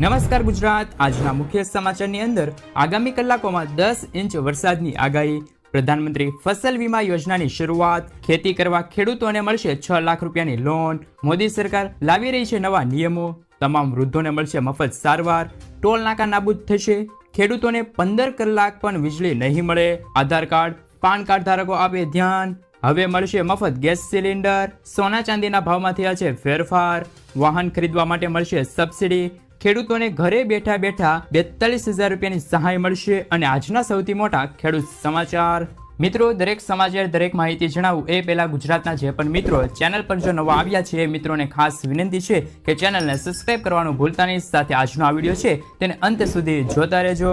નમસ્કાર ગુજરાત. આજના મુખ્ય સમાચારની અંદર આગામી કલાકોમાં દસ ઇંચ વરસાદની આગાહી. પ્રધાનમંત્રી ફસલ વીમા યોજનાની શરૂઆત. ખેતી કરવા ખેડૂતોને મળશે છ લાખ રૂપિયાની લોન મોદી સરકાર લાવી રહી છે નવા નિયમો. તમામ વૃદ્ધોને મળશે મફત સારવાર. ટોલ નાકા નાબૂદ થશે. ખેડૂતોને પંદર કલાક પણ વીજળી નહીં મળે. આધાર કાર્ડ, પાન કાર્ડ ધારકો આપે ધ્યાન. હવે મળશે મફત ગેસ સિલિન્ડર. સોના ચાંદીના ભાવમાં થયા છે ફેરફાર. વાહન ખરીદવા માટે મળશે સબસિડી. ખેડૂતોને ઘરે બેઠા બેઠા બેતાલીસ હજાર રૂપિયાની સહાય મળશે અને આજના સૌથી મોટા ખેડૂત સમાચાર. મિત્રો, દરેક સમાચાર, દરેક માહિતી જણાવું. એ પહેલા ગુજરાતના જે પણ મિત્રો ચેનલ પર જો નવા આવ્યા છે, એ મિત્રોને ખાસ વિનંતી છે કે ચેનલને સબસ્ક્રાઇબ કરવાનું ભૂલતા નહીં. સાથે આજનો આ વીડિયો છે, તેને અંત સુધી જોતા રહેજો.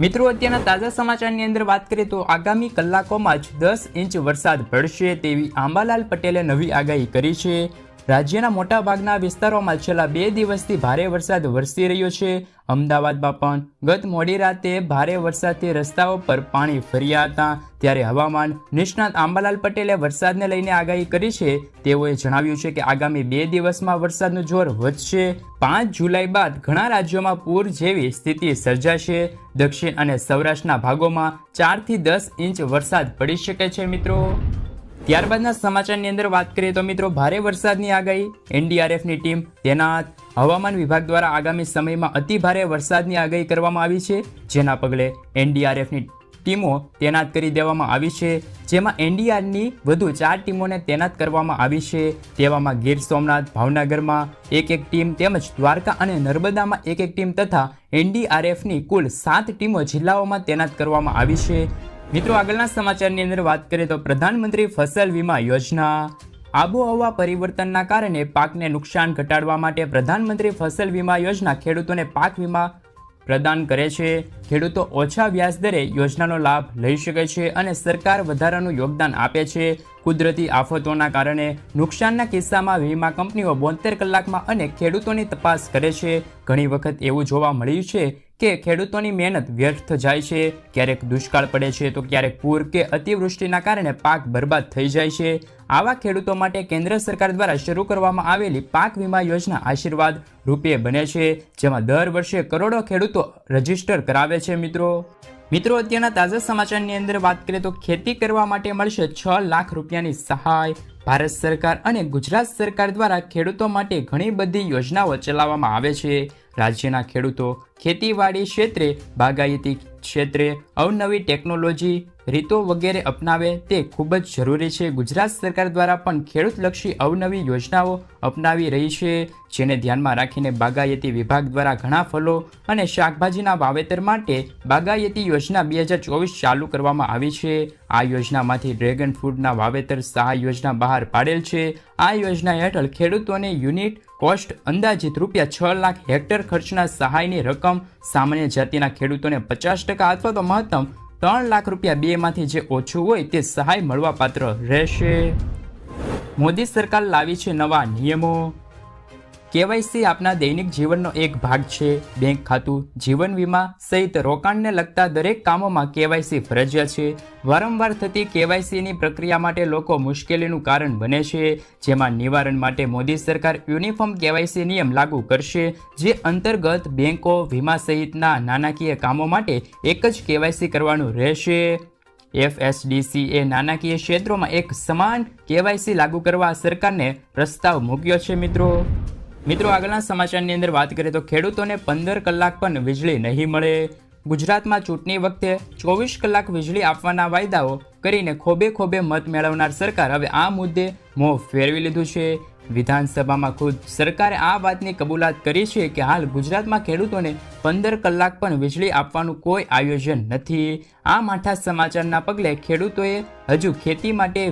મિત્રો, અત્યારના તાજા સમાચારની અંદર વાત કરીએ તો આગામી કલાકોમાં જ દસ ઇંચ વરસાદ પડશે તેવી આંબાલાલ પટેલે નવી આગાહી કરી છે. રાજ્યના મોટાભાગના વિસ્તારોમાં છેલ્લા બે દિવસથી ભારે વરસાદ વરસી રહ્યો છે. અમદાવાદમાં પણ ગત મોડી રાતે ભારે વરસાદથી રસ્તાઓ પર પાણી ફર્યા હતા. ત્યારે હવામાન નિષ્ણાત આંબાલાલ પટેલે વરસાદને લઈને આગાહી કરી છે. તેઓએ જણાવ્યું છે કે આગામી બે દિવસમાં વરસાદનું જોર વધશે. પાંચ જુલાઈ બાદ ઘણા રાજ્યોમાં પૂર જેવી સ્થિતિ સર્જાશે. દક્ષિણ અને સૌરાષ્ટ્રના ભાગોમાં ચારથી દસ ઇંચ વરસાદ પડી શકે છે મિત્રો. ત્યારબાદના સમાચારની અંદર વાત કરીએ તો મિત્રો, ભારે વરસાદની આગાહી એનડીઆરએફની ટીમ તેના હવામાન વિભાગ દ્વારા આગામી સમયમાં અતિ ભારે વરસાદની આગાહી કરવામાં આવી છે, જેના પગલે એનડીઆરએફની ટીમો તૈનાત કરી દેવામાં આવી છે, જેમાં એનડીઆરની વધુ ચાર ટીમોને તૈનાત કરવામાં આવી છે, તેવામાં ગીર સોમનાથ, ભાવનગરમાં એક એક ટીમ તેમજ દ્વારકા અને નર્મદામાં એક એક ટીમ તથા એનડીઆરએફની કુલ સાત ટીમો જિલ્લાઓમાં તૈનાત કરવામાં આવી છે મિત્રો, આગળના સમાચારની અંદર વાત કરીએ તો પ્રધાનમંત્રી ફસલ વીમા યોજના. આબોહવા પરિવર્તનના કારણે પાકને નુકસાન ઘટાડવા માટે પ્રધાનમંત્રી ફસલ વીમા યોજના ખેડૂતોને પાક વીમા પ્રદાન કરે છે. ખેડૂતો ઓછા વ્યાજ દરે યોજનાનો લાભ લઈ શકે છે અને સરકાર વધારાનું યોગદાન આપે છે. કુદરતી આફતોના કારણે નુકસાનના કિસ્સામાં વીમા કંપનીઓ બોતેર કલાકમાં અને ખેડૂતોની તપાસ કરે છે. ઘણી વખત એવું જોવા મળ્યું છે કે ખેડૂતોની મહેનત વ્યર્થ જાય છે, ક્યારેક દુષ્કાળ પડે છે, તો ક્યારેક પૂર કે અતિવૃષ્ટિના કારણે પાક બરબાદ થઈ જાય છે. આવા ખેડૂતો માટે કેન્દ્ર સરકાર દ્વારા શરૂ કરવામાં આવેલી પાક વીમા યોજના આશીર્વાદ રૂપે બને છે, જેમાં દર વર્ષે કરોડો ખેડૂતો રજિસ્ટર કરાવે છે, મિત્રો. મિત્રો, અત્યારના તાજા સમાચારની અંદર વાત કરીએ તો ખેતી કરવા માટે મળશે છ લાખ રૂપિયાની સહાય. ભારત સરકાર અને ગુજરાત સરકાર દ્વારા ખેડૂતો માટે ઘણી બધી યોજનાઓ ચલાવવામાં આવે છે. રાજ્યના ખેડૂતો ખેતીવાડી ક્ષેત્રે બાગાયતી ક્ષેત્રે અવનવી ટેકનોલોજી, રીતો વગેરે અપનાવે તે ખૂબ જ જરૂરી છે. ગુજરાત સરકાર દ્વારા પણ ખેડૂતલક્ષી અવનવી યોજનાઓ અપનાવી રહી છે, જેને ધ્યાનમાં રાખીને બાગાયતી વિભાગ દ્વારા ઘણા ફલો અને શાકભાજીના વાવેતર માટે બાગાયતી યોજના બે હજાર ચોવીસ ચાલુ કરવામાં આવી છે. આ યોજનામાંથી ડ્રેગન ફ્રૂટના વાવેતર સહાય યોજના બહાર પાડેલ છે. આ યોજના હેઠળ ખેડૂતોને યુનિટ કોસ્ટ અંદાજિત રૂપિયા છ લાખ હેક્ટર ખર્ચના સહાયની રકમ સામાન્ય જાતિના ખેડૂતોને પચાસ ટકા અથવા તો મહત્તમ ત્રણ લાખ રૂપિયા બેમાંથી જે ઓછું હોય તે સહાય મળવાપાત્ર રહેશે. મોદી સરકાર લાવી છે નવા નિયમો. કેવાયસી આપના દૈનિક જીવનનો એક ભાગ છે. બેંક ખાતું, જીવન વીમા સહિત રોકાણને લગતા દરેક કામોમાં કેવાયસી ફરજિયાત છે. વારંવાર થતી કેવાયસીની પ્રક્રિયા માટે લોકો મુશ્કેલીનું કારણ બને છે. જેમાં નિવારણ માટે મોદી સરકાર યુનિફોર્મ કેવાયસી નિયમ લાગુ કરશે, જે અંતર્ગત બેંકો, વીમા સહિતના નાણાકીય કામો માટે એક જ કેવાયસી કરવાનું રહેશે. એફએસડીસી એ નાણાકીય ક્ષેત્રોમાં એક સમાન કેવાયસી લાગુ કરવા સરકારને પ્રસ્તાવ મૂક્યો છે મિત્રો. મિત્રો, આગળના સમાચારની અંદર વાત કરીએ તો ખેડૂતોને પંદર કલાક પણ વીજળી નહીં મળે. ગુજરાતમાં ચૂંટણી વખતે ચોવીસ કલાક વીજળી આપવાના વાયદાઓ કરીને ખોબે ખોબે મત મેળવનાર સરકાર હવે આ મુદ્દે મોં ફેરવી લીધું છે. વિધાનસભામાં ખુદ સરકારે આ વાતની કબૂલાત કરી છે કે હાલ ગુજરાતમાં ખેડૂતોને પંદર કલાક પણ વીજળી આપવાનું કોઈ આયોજન નથી. આ માઠા સમાચારના પગલે ખેડૂતોએ હજુ ખેતી માટે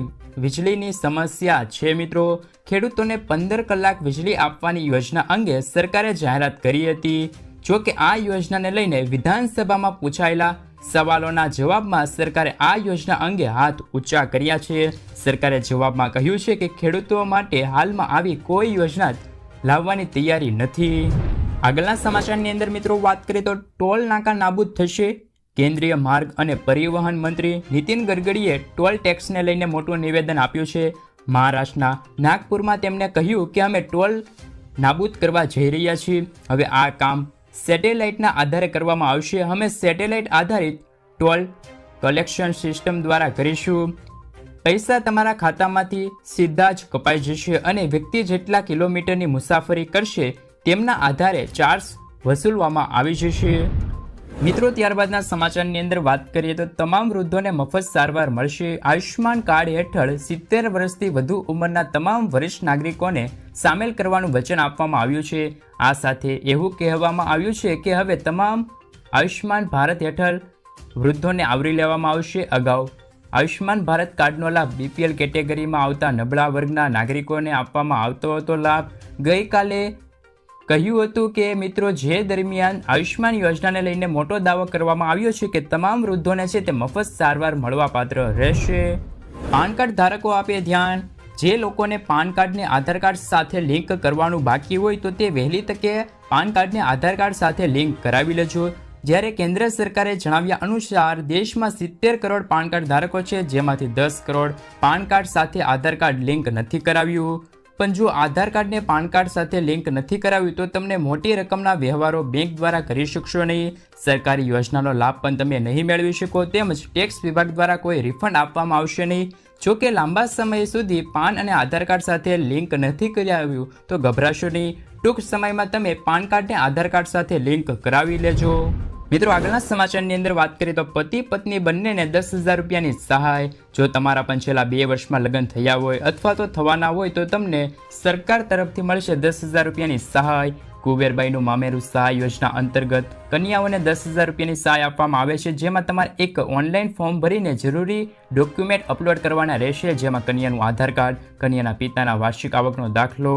વીજળીની સમસ્યા છે મિત્રો. ખેડૂતોને પંદર કલાક વીજળી આપવાની યોજના અંગે સરકારે જાહેરાત કરી હતી. જો કે આ યોજનાને લઈને વિધાનસભામાં પૂછાયેલા સવાલોના જવાબમાં સરકારે આ યોજના અંગે હાથ ઊંચા કર્યા છે. સરકારે જવાબમાં કહ્યું છે કે ખેડૂતો માટે હાલમાં આવી કોઈ યોજના લાવવાની તૈયારી નથી. આગળના સમાચારની અંદર મિત્રો વાત કરીએ તો ટોલ નાકા નાબૂદ થશે. કેન્દ્રીય માર્ગ અને પરિવહન મંત્રી નીતિન ગડકરીએ ટોલ ટેક્સને લઈને મોટું નિવેદન આપ્યું છે. મહારાષ્ટ્રના નાગપુરમાં તેમણે કહ્યું કે અમે ટોલ નાબૂદ કરવા જઈ રહ્યા છીએ. હવે આ કામ સેટેલાઇટના આધારે કરવામાં આવશે. અમે સેટેલાઇટ આધારિત ટોલ કલેક્શન સિસ્ટમ દ્વારા કરીશું. પૈસા તમારા ખાતામાંથી સીધા જ કપાઈ જશે અને વ્યક્તિ જેટલા કિલોમીટરની મુસાફરી કરશે તેમના આધારે ચાર્જ વસૂલવામાં આવી જશે. મિત્રો, ત્યારબાદના સમાચારની અંદર વાત કરીએ તો તમામ વૃદ્ધોને મફત સારવાર મળશે. આયુષ્યમાન કાર્ડ હેઠળ સિત્તેર વર્ષથી વધુ ઉંમરના તમામ વરિષ્ઠ નાગરિકોને સામેલ કરવાનું વચન આપવામાં આવ્યું છે. આ સાથે એવું કહેવામાં આવ્યું છે કે હવે તમામ આયુષ્યમાન ભારત હેઠળ વૃદ્ધોને આવરી લેવામાં આવશે અગાઉ. આયુષ્યમાન ભારત કાર્ડનો લાભ બીપીએલ કેટેગરીમાં આવતા નબળા વર્ગના નાગરિકોને આપવામાં આવતો હતો લાભ. ગઈકાલે કહ્યું હતું કે, મિત્રો, જે દરમિયાન આયુષ્માન યોજનાને લઈને મોટો દાવો કરવામાં આવ્યો છે કે તમામ વૃદ્ધોને છે તે મફત સારવાર મળવાપાત્ર રહેશે. પાન કાર્ડ ધારકો આપે ધ્યાન. જે લોકોને પાન કાર્ડને આધાર કાર્ડ સાથે લિંક કરવાનું બાકી હોય તો તે વહેલી તકે પાન કાર્ડને આધાર કાર્ડ સાથે લિંક કરાવી લેજો. જ્યારે કેન્દ્ર સરકારે જણાવ્યા અનુસાર, દેશમાં સિત્તેર કરોડ પાન કાર્ડ ધારકો છે, જેમાંથી દસ કરોડ પાન કાર્ડ સાથે આધાર કાર્ડ લિંક નથી કરાવ્યું. પણ જો આધાર કાર્ડને પાન કાર્ડ સાથે લિંક નથી કરાવ્યું તો તમને મોટી રકમના વ્યવહારો બેંક દ્વારા કરી શકશો નહીં. સરકારી યોજનાનો લાભ પણ તમે નહીં મેળવી શકો તેમજ ટેક્સ વિભાગ દ્વારા કોઈ રિફંડ આપવામાં આવશે નહીં. જો કે લાંબા સમય સુધી પાન અને આધાર કાર્ડ સાથે લિંક નથી કરાવ્યું તો ગભરાશો નહીં. ટૂંક સમયમાં તમે પાન કાર્ડને આધાર કાર્ડ સાથે લિંક કરાવી લેજો. મિત્રો, આગળના સમાચારની અંદર વાત કરીએ તો પતિ પત્ની બંનેને દસ હજાર રૂપિયાની સહાય. જો તમારા પણ છેલ્લા બે વર્ષમાં લગ્ન થયા હોય અથવા તો થવાના હોય તો તમને સરકાર તરફથી મળશે દસ હજાર રૂપિયાની સહાય. કુબેરબાઈનું મામેરું સહાય યોજના અંતર્ગત કન્યાઓને દસ હજાર રૂપિયાની સહાય આપવામાં આવે છે, જેમાં તમારે એક ઓનલાઈન ફોર્મ ભરીને જરૂરી ડોક્યુમેન્ટ અપલોડ કરવાના રહેશે, જેમાં કન્યાનું આધાર કાર્ડ, કન્યાના પિતાના વાર્ષિક આવકનો દાખલો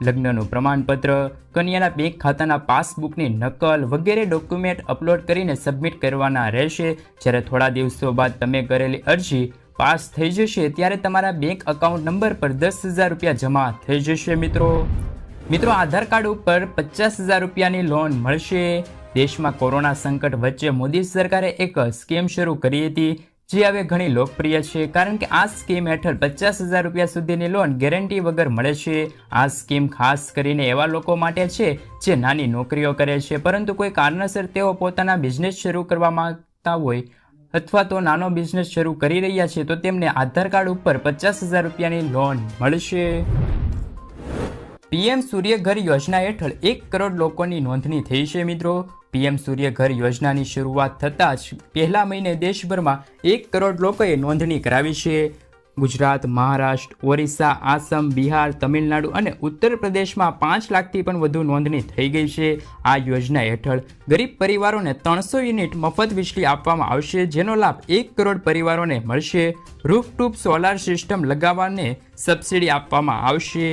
લગ્નનું પ્રમાણપત્ર, કન્યાના બેંક ખાતાના પાસબુકની નકલ વગેરે ડોક્યુમેન્ટ અપલોડ કરીને સબમિટ કરવાના રહેશે. જ્યારે થોડા દિવસો બાદ તમે કરેલી અરજી પાસ થઈ જશે, ત્યારે તમારા બેંક એકાઉન્ટ નંબર પર દસ હજાર રૂપિયા જમા થઈ જશે, મિત્રો. મિત્રો, આધાર કાર્ડ ઉપર પચાસ હજાર રૂપિયાની લોન મળશે. દેશમાં કોરોના સંકટ વચ્ચે મોદી સરકારે એક સ્કીમ શરૂ કરી હતી. જે, હવે ઘણી લોકપ્રિય છે, કારણ કે આ સ્કીમ હેઠળ પચાસ હજાર રૂપિયા સુધીની લોન ગેરંટી વગર મળે છે. આ સ્કીમ ખાસ કરીને એવા લોકો માટે છે જે નાની નોકરીઓ કરે છે, પરંતુ કોઈ કારણસર તેઓ પોતાના બિઝનેસ શરૂ કરવા માંગતા હોય અથવા તો નાનો બિઝનેસ શરૂ કરી રહ્યા છે, તો તેમને આધાર કાર્ડ ઉપર પચાસ હજાર રૂપિયાની લોન મળશે. પીએમ સૂર્યઘર યોજના હેઠળ એક કરોડ લોકોની નોંધણી થઈ છે, મિત્રો. પીએમ સૂર્યઘર યોજનાની શરૂઆત થતાં જ પહેલા મહિને દેશભરમાં એક કરોડ લોકોએ નોંધણી કરાવી છે. ગુજરાત, મહારાષ્ટ્ર, ઓરિસ્સા, આસામ, બિહાર, તમિલનાડુ અને ઉત્તર પ્રદેશમાં પાંચ લાખથી પણ વધુ નોંધણી થઈ ગઈ છે. આ યોજના હેઠળ ગરીબ પરિવારોને ત્રણસો યુનિટ મફત વીજળી આપવામાં આવશે, જેનો લાભ એક કરોડ પરિવારોને મળશે. રૂફટૂપ સોલાર સિસ્ટમ લગાવવાને સબસિડી આપવામાં આવશે.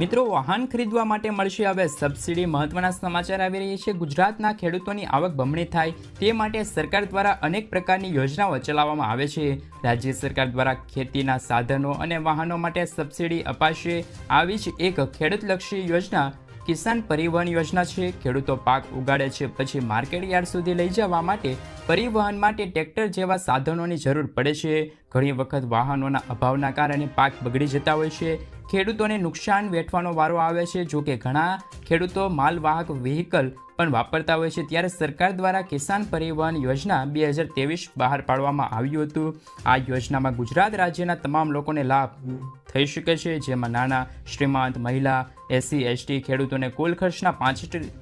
મિત્રો, વાહન ખરીદવા માટે મળશે હવે સબસિડી મહત્વના સમાચાર આવી રહી છે. ગુજરાતના ખેડૂતોની આવક બમણી થાય તે માટે સરકાર દ્વારા અનેક પ્રકારની યોજનાઓ ચલાવવામાં આવે છે. રાજ્ય સરકાર દ્વારા ખેતીના સાધનો અને વાહનો માટે સબસિડી અપાશે. આવી જ એક ખેડૂતલક્ષી યોજના કિસાન પરિવહન યોજના છે. ખેડૂતો પાક ઉગાડે છે પછી માર્કેટ યાર્ડ સુધી લઈ જવા માટે પરિવહન માટે ટ્રેક્ટર જેવા સાધનોની જરૂર પડે છે. ઘણી વખત વાહનોના અભાવના કારણે પાક બગડી જતા હોય છે. ખેડૂતોને નુકસાન વેઠવાનો વારો આવે છે, જો કે ઘણા ખેડૂતો માલવાહક વ્હીકલ પણ વાપરતા હોય છે. ત્યારે સરકાર દ્વારા કિસાન પરિવહન યોજના બે હજાર ત્રેવીસ બહાર પાડવામાં આવ્યું હતું. આ યોજનામાં ગુજરાત રાજ્યના તમામ લોકોને લાભ થઈ શકે છે. જેમાં નાના શ્રીમંત મહિલા, એસસી, એસટી ખેડૂતોને કુલ ખર્ચના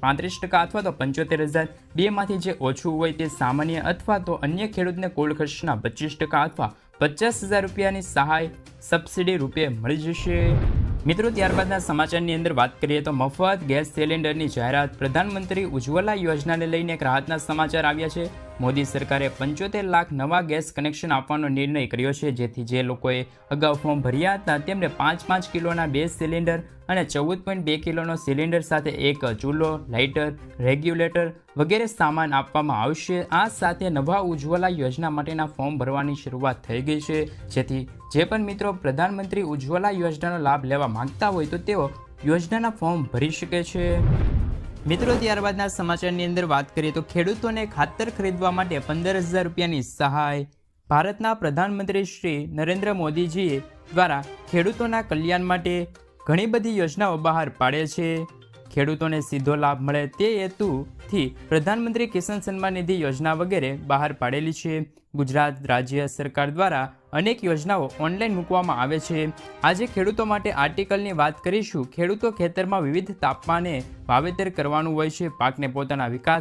પાંત્રીસ ટકા અથવા તો પંચોતેર હજાર બેમાંથી જે ઓછું હોય તે સામાન્ય અથવા તો અન્ય ખેડૂતને કુલ ખર્ચના પચીસ ટકા અથવા પચાસ હજાર રૂપિયાની સહાય સબસિડી રૂપે મળી જશે. મિત્રો, ત્યારબાદના સમાચારની અંદર વાત કરીએ તો મફત ગેસ સિલિન્ડરની જાહેરાત પ્રધાનમંત્રી ઉજ્જવલા યોજનાને લઈને એક રાહતના સમાચાર આવ્યા છે. મોદી સરકારે પંચોતેર લાખ નવા ગેસ કનેક્શન આપવાનો નિર્ણય કર્યો છે, જેથી જે લોકોએ અગાઉ ફોર્મ ભર્યા હતા, તેમને પાંચ પાંચ કિલોના બે સિલિન્ડર અને ચૌદ પોઈન્ટ બે કિલોનો સિલિન્ડર સાથે એક ચૂલો, લાઇટર, રેગ્યુલેટર વગેરે સામાન આપવામાં આવશે. આ સાથે નવા ઉજ્જવલા યોજના માટેના ફોર્મ ભરવાની શરૂઆત થઈ ગઈ છે, જેથી જે પણ મિત્રો પ્રધાનમંત્રી ઉજ્જવલા યોજનાનો લાભ લેવા માંગતા હોય તો તેઓ યોજનાના ફોર્મ ભરી શકે છે. મિત્રો, ત્યારબાદના સમાચારની અંદર વાત કરીએ તો ખેડૂતોને ખાતર ખરીદવા માટે પંદર હજાર રૂપિયાની સહાય ભારતના પ્રધાનમંત્રી શ્રી નરેન્દ્ર મોદીજીએ દ્વારા ખેડૂતોના કલ્યાણ માટે ઘણી બધી યોજનાઓ બહાર પાડે છે. ખેડૂતોને સીધો લાભ મળે તે હેતુથી પ્રધાનમંત્રી કિસાન સન્માન નિધિ યોજના વગેરે બહાર પાડેલી છે. ગુજરાત રાજ્ય સરકાર દ્વારા અનેક યોજનાઓ ઓનલાઈન મૂકવામાં આવે છે. આજે ખેડૂતો માટે આર્ટિકલની વાત કરીશું. ખેડૂતો ખેતરમાં વિવિધ તાપમાને વાવેતર કરવાનું હોય છે. પાકને પોતાના વિકાસ